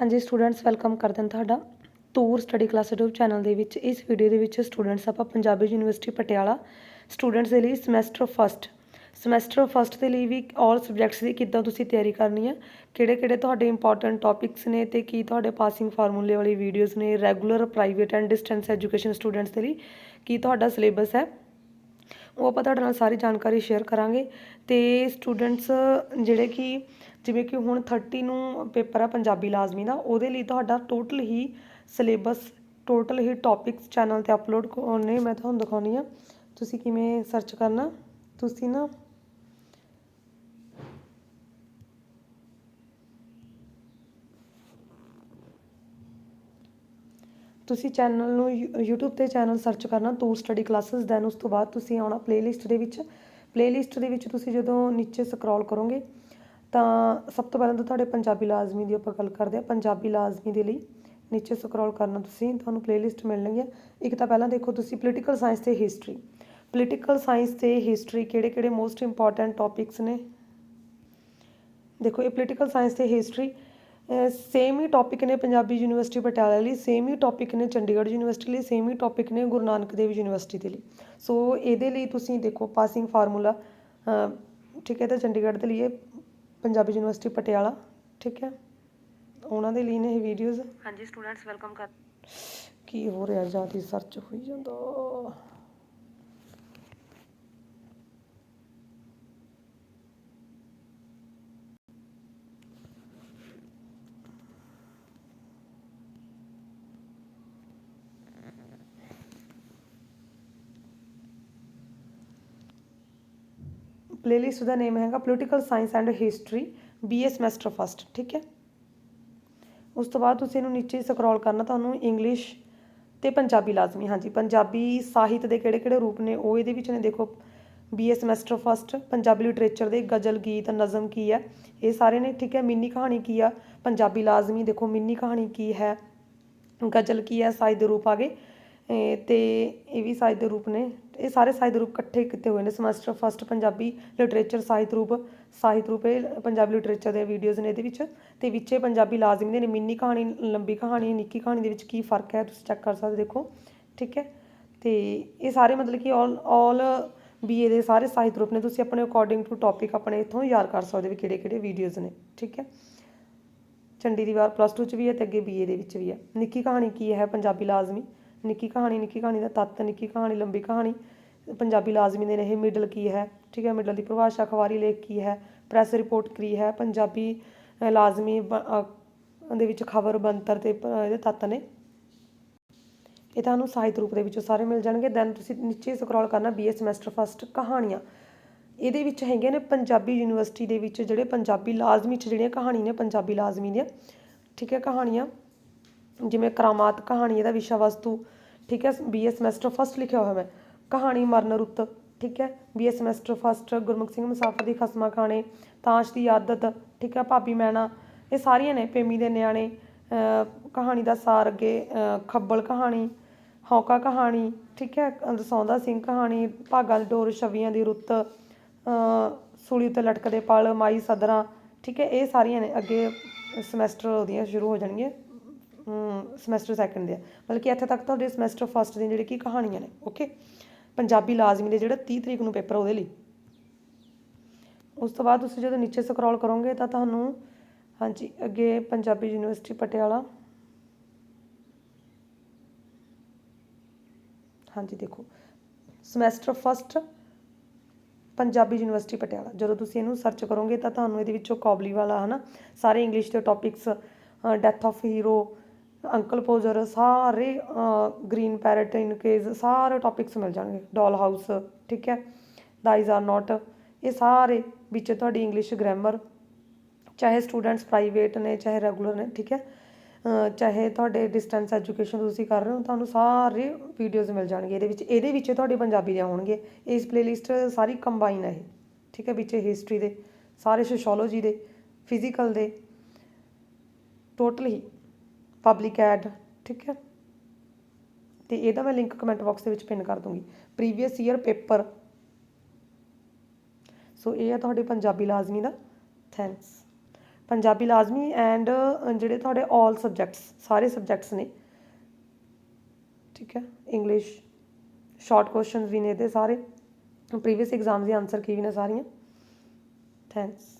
ਹਾਂਜੀ students welcome ਕਰਦੇ ਹਾਂ ਤੁਹਾਡਾ tour study class YouTube channel ਦੇ ਵਿੱਚ। ਇਸ ਵੀਡੀਓ ਦੇ ਵਿੱਚ ਸਟੂਡੈਂਟਸ ਆਪਾਂ ਪੰਜਾਬੀ ਯੂਨੀਵਰਸਿਟੀ ਪਟਿਆਲਾ ਸਟੂਡੈਂਟਸ ਦੇ ਲਈ ਸਮੈਸਟਰ ਫਸਟ ਸਮੈਸਟਰ ਫਸਟ ਦੇ ਲਈ ਵੀ ਆਲ ਸਬਜੈਕਟਸ ਦੀ ਕਿੱਦਾਂ ਤੁਸੀਂ ਤਿਆਰੀ ਕਰਨੀ ਹੈ ਕਿਹੜੇ ਕਿਹੜੇ ਤੁਹਾਡੇ ਇੰਪੋਰਟੈਂਟ ਟੌਪਿਕਸ ਨੇ ਤੇ ਕੀ ਤੁਹਾਡੇ ਪਾਸਿੰਗ ਫਾਰਮੂਲੇ ਵਾਲੀ ਵੀਡੀਓਜ਼ ਨੇ regular private and distance education students ਦੇ ਲਈ ਕੀ ਤੁਹਾਡਾ ਸਿਲੇਬਸ ਹੈ। ਉਹ ਆਪਾਂ ਤੁਹਾਡੇ ਨਾਲ ਸਾਰੀ ਜਾਣਕਾਰੀ ਸ਼ੇਅਰ ਕਰਾਂਗੇ ਤੇ ਸਟੂਡੈਂਟਸ ਜਿਹੜੇ ਕਿ ਜਿਵੇਂ ਕਿ ਹੁਣ 30 ਨੂੰ ਪੇਪਰ ਆ ਪੰਜਾਬੀ ਲਾਜ਼ਮੀ ਦਾ, ਉਹਦੇ ਲਈ ਤੁਹਾਡਾ ਟੋਟਲ ਹੀ ਸਿਲੇਬਸ ਟੋਟਲ ਹੀ ਟੌਪਿਕਸ ਚੈਨਲ ਤੇ ਅਪਲੋਡ ਕਰਨੇ ਮੈਂ ਤੁਹਾਨੂੰ ਦਿਖਾਉਣੀ ਆ। ਤੁਸੀਂ ਕਿਵੇਂ ਸਰਚ ਕਰਨਾ? ਤੁਸੀਂ ਨਾ ਤੁਸੀਂ ਚੈਨਲ ਨੂੰ YouTube ਤੇ ਚੈਨਲ ਸਰਚ ਕਰਨਾ ਟੂਰ ਸਟੱਡੀ ਕਲਾਸਿਸ ਦੈਨ ਉਸ ਤੋਂ ਬਾਅਦ ਤੁਸੀਂ ਆਉਣਾ ਪਲੇਲਿਸਟ ਦੇ ਵਿੱਚ। ਪਲੇਲਿਸਟ ਦੇ ਵਿੱਚ ਤੁਸੀਂ ਜਦੋਂ ਨੀਚੇ ਸਕਰੋਲ ਕਰੋਗੇ ਤਾਂ ਸਭ ਤੋਂ ਪਹਿਲਾਂ ਤਾਂ ਤੁਹਾਡੇ ਪੰਜਾਬੀ ਲਾਜ਼ਮੀ ਦੀ ਆਪਾਂ ਗੱਲ ਕਰਦੇ ਹਾਂ। ਪੰਜਾਬੀ ਲਾਜ਼ਮੀ ਦੇ ਲਈ ਨੀਚੇ ਸਕਰੋਲ ਕਰਨਾ ਤੁਸੀਂ, ਤੁਹਾਨੂੰ ਪਲੇਲਿਸਟ ਮਿਲਣਗੀਆਂ। ਇੱਕ ਤਾਂ ਪਹਿਲਾਂ ਦੇਖੋ ਤੁਸੀਂ ਪੋਲੀਟੀਕਲ ਸਾਇੰਸ ਤੇ ਹਿਸਟਰੀ ਪੋਲੀਟੀਕਲ ਸਾਇੰਸ ਤੇ ਹਿਸਟਰੀ ਕਿਹੜੇ ਕਿਹੜੇ ਮੋਸਟ ਇੰਪੋਰਟੈਂਟ ਟੌਪਿਕਸ ਨੇ? ਦੇਖੋ ਇਹ ਪੋਲੀਟੀਕਲ ਸਾਇੰਸ ਤੇ ਹਿਸਟਰੀ ਸੇਮ ਹੀ ਟੌਪਿਕ ਨੇ ਪੰਜਾਬੀ ਯੂਨੀਵਰਸਿਟੀ ਪਟਿਆਲਾ ਲਈ ਸੇਮ ਹੀ ਟੌਪਿਕ ਨੇ ਚੰਡੀਗੜ੍ਹ ਯੂਨੀਵਰਸਿਟੀ ਲਈ ਸੇਮ ਹੀ ਟੌਪਿਕ ਨੇ ਗੁਰੂ ਨਾਨਕ ਦੇਵ ਯੂਨੀਵਰਸਿਟੀ ਦੇ ਲਈ। ਸੋ ਇਹਦੇ ਲਈ ਤੁਸੀਂ ਦੇਖੋ ਪਾਸਿੰਗ ਫਾਰਮੂਲਾ ਠੀਕ ਹੈ ਤਾਂ ਚੰਡੀਗੜ੍ਹ ਦੇ ਲਈ ਇਹ ਪੰਜਾਬੀ ਯੂਨੀਵਰਸਿਟੀ ਪਟਿਆਲਾ ਠੀਕ ਹੈ? ਉਹਨਾਂ ਦੇ ਲਈ ਨੇ ਇਹ ਵੀਡੀਓਜ਼ ਹਾਂਜੀ ਸਟੂਡੈਂਟਸ ਵੈਲਕਮ ਕਰ ਕੀ ਹੋ ਰਿਹਾ ਜ਼ਿਆਦਾ ਸਰਚ ਹੋਈ ਜਾਂਦਾ। ਪਲੇਲਿਸਟ ਦਾ ਨੇਮ ਹੈਗਾ political science and history BA semester first ਠੀਕ ਹੈ? ਉਸ ਤੋਂ ਬਾਅਦ ਤੁਸੀਂ ਇਹਨੂੰ ਨੀਚੇ ਸਕਰੋਲ ਕਰਨਾ, ਤੁਹਾਨੂੰ ਇੰਗਲਿਸ਼ ਤੇ ਪੰਜਾਬੀ ਲਾਜ਼ਮੀ, ਹਾਂਜੀ, ਪੰਜਾਬੀ ਸਾਹਿਤ ਦੇ ਕਿਹੜੇ ਕਿਹੜੇ ਰੂਪ ਨੇ, ਉਹ ਇਹਦੇ ਵਿੱਚ ਨੇ, ਦੇਖੋ BA semester first Punjabi literature ਦੇ ਗਜ਼ਲ, ਗੀਤ, ਨਜ਼ਮ ਕੀ ਹੈ, ਇਹ ਸਾਰੇ ਨੇ, ਠੀਕ ਹੈ, ਮਿੰਨੀ ਕਹਾਣੀ ਕੀ ਆ, ਪੰਜਾਬੀ ਲਾਜ਼ਮੀ, ਦੇਖੋ, ਮਿੰਨੀ ਕਹਾਣੀ ਕੀ ਹੈ, ਗਜ਼ਲ ਕੀ ਹੈ, ਸਾਹਿਤ ਦੇ ਰੂਪ ਆ ਗਏ। ਅਤੇ ਇਹ ਵੀ ਸਾਹਿਤ ਦੇ ਰੂਪ ਨੇ। ਇਹ ਸਾਰੇ ਸਾਹਿਤ ਰੂਪ ਇਕੱਠੇ ਕੀਤੇ ਹੋਏ ਨੇ। ਸਮੈਸਟਰ ਫਸਟ ਪੰਜਾਬੀ ਲਿਟਰੇਚਰ ਸਾਹਿਤ ਰੂਪ ਸਾਹਿਤ ਰੂਪ ਇਹ ਪੰਜਾਬੀ ਲਿਟਰੇਚਰ ਦੇ ਵੀਡੀਓਜ਼ ਨੇ ਇਹਦੇ ਵਿੱਚ। ਤੇ ਵਿੱਚੇ ਪੰਜਾਬੀ ਲਾਜ਼ਮੀ ਦੇ ਨੇ। ਮਿੰਨੀ ਕਹਾਣੀ, ਲੰਬੀ ਕਹਾਣੀ, ਨਿੱਕੀ ਕਹਾਣੀ ਦੇ ਵਿੱਚ ਕੀ ਫ਼ਰਕ ਹੈ ਤੁਸੀਂ ਚੈੱਕ ਕਰ ਸਕਦੇ ਦੇਖੋ। ਠੀਕ ਹੈ? ਅਤੇ ਇਹ ਸਾਰੇ ਮਤਲਬ ਕਿ ਆਲ ਆਲ ਬੀਏ ਦੇ ਸਾਰੇ ਸਾਹਿਤ ਰੂਪ ਨੇ। ਤੁਸੀਂ ਆਪਣੇ ਅਕੋਰਡਿੰਗ ਟੂ ਟੌਪਿਕ ਆਪਣੇ ਇਥੋਂ ਯਾਦ ਕਰ ਸਕਦੇ ਵੀ ਕਿਹੜੇ ਕਿਹੜੇ ਵੀਡੀਓਜ਼ ਨੇ। ਠੀਕ ਹੈ? ਚੰਡੀ ਦੀ ਵਾਰ ਪਲੱਸ 2 ਚ ਵੀ ਹੈ ਤੇ ਅੱਗੇ ਬੀਏ ਦੇ ਵਿੱਚ ਵੀ ਹੈ। ਨਿੱਕੀ ਕਹਾਣੀ ਕੀ ਹੈ? ਪੰਜਾਬੀ ਲਾਜ਼ਮੀ। ਨਿੱਕੀ ਕਹਾਣੀ ਨਿੱਕੀ ਕਹਾਣੀ ਦਾ ਤੱਤ, ਨਿੱਕੀ ਕਹਾਣੀ, ਲੰਬੀ ਕਹਾਣੀ। ਪੰਜਾਬੀ ਲਾਜ਼ਮੀ ਦੇ ਨੇ ਇਹ ਮਿਡਲ ਕੀ ਹੈ? ਠੀਕ ਹੈ ਮਿਡਲ ਦੀ ਪਰਿਭਾਸ਼ਾ, ਅਖਬਾਰੀ ਲੇਖ ਕੀ ਹੈ? ਪ੍ਰੈਸ ਰਿਪੋਰਟ ਕੀ ਹੈ? ਪੰਜਾਬੀ ਲਾਜ਼ਮੀ ਦੇ ਵਿੱਚ ਖਬਰ ਬੰਤਰ ਤੇ ਇਹਦੇ ਤੱਤ ਨੇ। ਇਹ ਤੁਹਾਨੂੰ ਸਾਹਿਤ ਰੂਪ ਦੇ ਵਿੱਚੋਂ ਸਾਰੇ ਮਿਲ ਜਾਣਗੇ। ਦੈਨ ਤੁਸੀਂ ਨੀਚੇ ਸਕਰੋਲ ਕਰਨਾ ਬੀਏ ਸਮੈਸਟਰ ਫਸਟ ਕਹਾਣੀਆਂ। ਇਹਦੇ ਵਿੱਚ ਹੈਗੇ ਨੇ ਪੰਜਾਬੀ ਯੂਨੀਵਰਸਿਟੀ ਦੇ ਵਿੱਚ ਜਿਹੜੇ ਪੰਜਾਬੀ ਲਾਜ਼ਮੀ ਚ ਜਿਹੜੀਆਂ ਕਹਾਣੀ ਨੇ, ਪੰਜਾਬੀ ਲਾਜ਼ਮੀ ਦੀਆਂ। ਠੀਕ ਹੈ, ਕਹਾਣੀਆਂ। ਜਿਵੇਂ ਕਰਾਮਾਤ, ਕਹਾਣੀ, ਇਹਦਾ ਵਿਸ਼ਾ ਵਸਤੂ ਠੀਕ ਹੈ ਬੀਏ ਸਮੈਸਟਰ ਫਸਟ ਲਿਖਿਆ ਹੋਇਆ ਮੈਂ। ਕਹਾਣੀ, ਮਰਨ, ਰੁੱਤ, ਠੀਕ ਹੈ BA semester first Gurmukh Singh Musafir ਦੀ ਖਸਮਾ ਖਾਣੇ, ਤਾਸ਼ ਦੀ ਆਦਤ, ਠੀਕ ਹੈ, ਭਾਬੀ ਮੈਣਾ ਇਹ ਸਾਰੀਆਂ ਨੇ, ਪੇਮੀ ਦੇ ਨਿਆਣੇ ਕਹਾਣੀ ਦਾ ਸਾਰ ਅੱਗੇ ਖੱਬਲ ਕਹਾਣੀ, ਹੌਕਾ ਕਹਾਣੀ, ਠੀਕ ਹੈ ਦਸੌਂਦਾ ਸਿੰਘ ਕਹਾਣੀ, ਭਾਗਾਂ ਦੀ ਡੋਰ ਛਵੀਆਂ ਦੀ ਰੁੱਤ ਸੂਲੀ ਉੱਤੇ ਲਟਕਦੇ ਪਲ, ਮਾਈ ਸਦਰਾਂ, ਠੀਕ ਹੈ, ਇਹ ਸਾਰੀਆਂ ਨੇ ਅੱਗੇ ਸਮੈਸਟਰ ਉਹਦੀਆਂ ਸ਼ੁਰੂ ਹੋ ਜਾਣਗੀਆਂ। ਸਮੈਸਟਰ ਸੈਕੰਡ ਦੇ ਆ। ਮਤਲਬ ਕਿ ਇੱਥੇ ਤੱਕ ਤੁਹਾਡੇ ਸਮੈਸਟਰ ਫਸਟ ਦੀਆਂ ਜਿਹੜੀ ਕਿ ਕਹਾਣੀਆਂ ਨੇ ਓਕੇ ਪੰਜਾਬੀ ਲਾਜ਼ਮੀ ਦੇ ਜਿਹੜਾ 30 ਤਰੀਕ ਨੂੰ ਪੇਪਰ ਉਹਦੇ ਲਈ। ਉਸ ਤੋਂ ਬਾਅਦ ਤੁਸੀਂ ਜਦੋਂ ਨੀਚੇ ਸਕਰੋਲ ਕਰੋਗੇ ਤਾਂ ਤੁਹਾਨੂੰ, ਹਾਂਜੀ, ਅੱਗੇ ਪੰਜਾਬੀ ਯੂਨੀਵਰਸਿਟੀ ਪਟਿਆਲਾ। ਹਾਂਜੀ, ਦੇਖੋ। Semester first Punjabi university Patiala. ਜਦੋਂ ਤੁਸੀਂ ਇਹਨੂੰ ਸਰਚ ਕਰੋਗੇ ਤਾਂ ਤੁਹਾਨੂੰ ਇਹਦੇ ਵਿੱਚੋਂ ਕੌਬਲੀ ਵਾਲਾ, ਹਨਾ, ਸਾਰੇ ਇੰਗਲਿਸ਼ ਦੇ topics death of hero uncle poser, ਸਾਰੇ ਗ੍ਰੀਨ ਪੈਰਟ ਇਨ ਕੇਸ ਸਾਰੇ ਟੌਪਿਕਸ ਮਿਲ ਜਾਣਗੇ। ਡੋਲ ਹਾਊਸ ਠੀਕ ਹੈ? ਦਾਈਜ਼ ਆਰ ਨਾਟ ਇਹ ਸਾਰੇ ਵਿੱਚ ਤੁਹਾਡੀ ਇੰਗਲਿਸ਼ ਗ੍ਰਾਮਰ ਚਾਹੇ ਸਟੂਡੈਂਟਸ ਪ੍ਰਾਈਵੇਟ ਨੇ, ਚਾਹੇ ਰੈਗੂਲਰ ਨੇ, ਠੀਕ ਹੈ? ਚਾਹੇ ਤੁਹਾਡੇ ਡਿਸਟੈਂਸ ਐਜੂਕੇਸ਼ਨ ਤੁਸੀਂ ਕਰ ਰਹੇ ਹੋ, ਤੁਹਾਨੂੰ ਸਾਰੇ ਵੀਡੀਓਜ਼ ਮਿਲ ਜਾਣਗੇ। ਇਹਦੇ ਵਿੱਚ ਇਹਦੇ ਵਿੱਚ ਤੁਹਾਡੇ ਪੰਜਾਬੀ ਦੇ ਆਉਣਗੇ। ਇਸ ਪਲੇਲਿਸਟ ਸਾਰੀ ਕੰਬਾਈਨ ਹੈ ਇਹ, ਠੀਕ ਹੈ? ਵਿੱਚ ਹਿਸਟਰੀ ਦੇ, ਸਾਰੇ ਸੋਸ਼ੋਲੋਜੀ ਦੇ ਫਿਜ਼ੀਕਲ ਦੇ ਟੋਟਲ ਹੀ ਪਬਲਿਕ ਐਡ ਠੀਕ ਹੈ? ਤੇ ਇਹਦਾ ਮੈਂ ਲਿੰਕ ਕਮੈਂਟ ਬਾਕਸ ਦੇ ਵਿੱਚ ਪਿਨ ਕਰ ਦੂੰਗੀ। ਪ੍ਰੀਵੀਅਸ ਈਅਰ ਪੇਪਰ ਸੋ ਇਹ ਆ ਤੁਹਾਡੇ ਪੰਜਾਬੀ ਲਾਜ਼ਮੀ ਦਾ ਥੈਂਕਸ ਪੰਜਾਬੀ ਲਾਜ਼ਮੀ ਐਂਡ ਜਿਹੜੇ ਤੁਹਾਡੇ 올 ਸਬਜੈਕਟਸ ਸਾਰੇ ਸਬਜੈਕਟਸ ਨੇ। ਠੀਕ ਹੈ? ਇੰਗਲਿਸ਼ ਸ਼ਾਰਟ ਕੁਐਸਚਨਸ ਵੀ ਨੇ ਇਹਦੇ ਸਾਰੇ। ਪ੍ਰੀਵੀਅਸ ਐਗਜ਼ਾਮ ਦੇ ਆਨਸਰ ਕੀ ਵੀ ਨੇ ਸਾਰੀਆਂ? ਥੈਂਕਸ